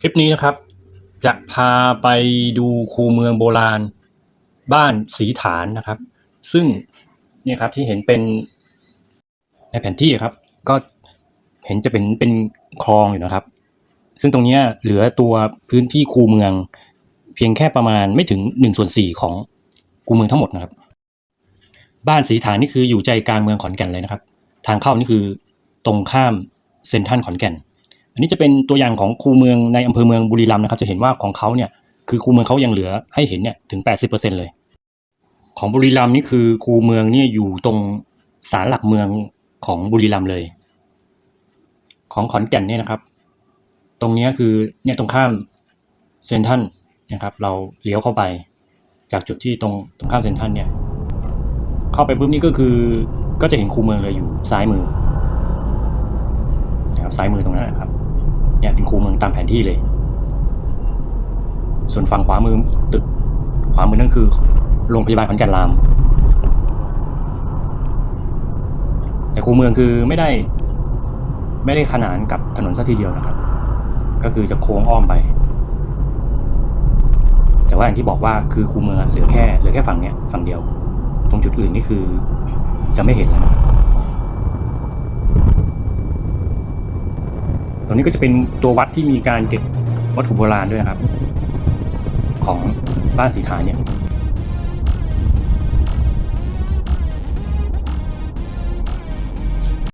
คลิปนี้นะครับ จะพาไปดูคูเมืองโบราณ บ้านสีฐานนะครับ ซึ่งเนี่ยครับที่เห็นเป็นในแผนที่ครับ ก็เห็นจะเป็นเป็นคลองอยู่นะครับ ซึ่งตรงนี้เหลือตัวพื้นที่คูเมือง เพียงแค่ประมาณไม่ถึงหนึ่งส่วนสี่ของคูเมืองทั้งหมดนะครับ บ้านสีฐานนี่คืออยู่ใจกลางเมืองขอนแก่นเลยนะครับ ทางเข้านี่คือตรงข้ามเซ็นทรัลขอนแก่น นนี้จะเป็นตัวอย่างของคูเมืองในอำเภอเมืองบุรีรัมย์นะครับ จะเห็นว่าของเขาเนี่ยคือคูเมืองเขายังเหลือให้เห็นเนี่ยถึง 80%เลย ของบุรีรัมย์นี่คือคูเมืองเนี่ยอยู่ตรงศาลหลักเมืองของบุรีรัมย์เลย ของขอนแก่นเนี่ยนะครับ ตรงนี้คือเนี่ยตรงข้ามเซนทรัลนะครับ เราเลี้ยวเข้าไป จากจุดที่ตรงตรงข้ามเซนทรัลเนี่ย เข้าไปปุ๊บนี่ก็คือก็จะเห็นคูเมืองเลยอยู่ซ้ายมือนะครับซ้ายมือตรงนั้นนะครับ เนี่ยเป็นคูเมืองตามแผนที่เลย ส่วนฝั่งขวามือตึกขวามือนั่นคือโรงพยาบาลขอนแก่นราม แต่คูเมืองคือไม่ได้ ไม่ได้ขนานกับถนนสักทีเดียวนะครับ ก็คือจะโค้งอ้อมไป แต่ว่าอย่างที่บอกว่าคือคูเมืองเหลือแค่เหลือแค่ฝั่งเนี้ยฝั่งเดียว ตรงจุดอื่นนี่คือจะไม่เห็นแล้วนะ ตรงนี้ก็จะเป็นตัววัดที่มีการเก็บวัตถุโบราณด้วยนะครับ ของบ้านสีฐานเนี่ย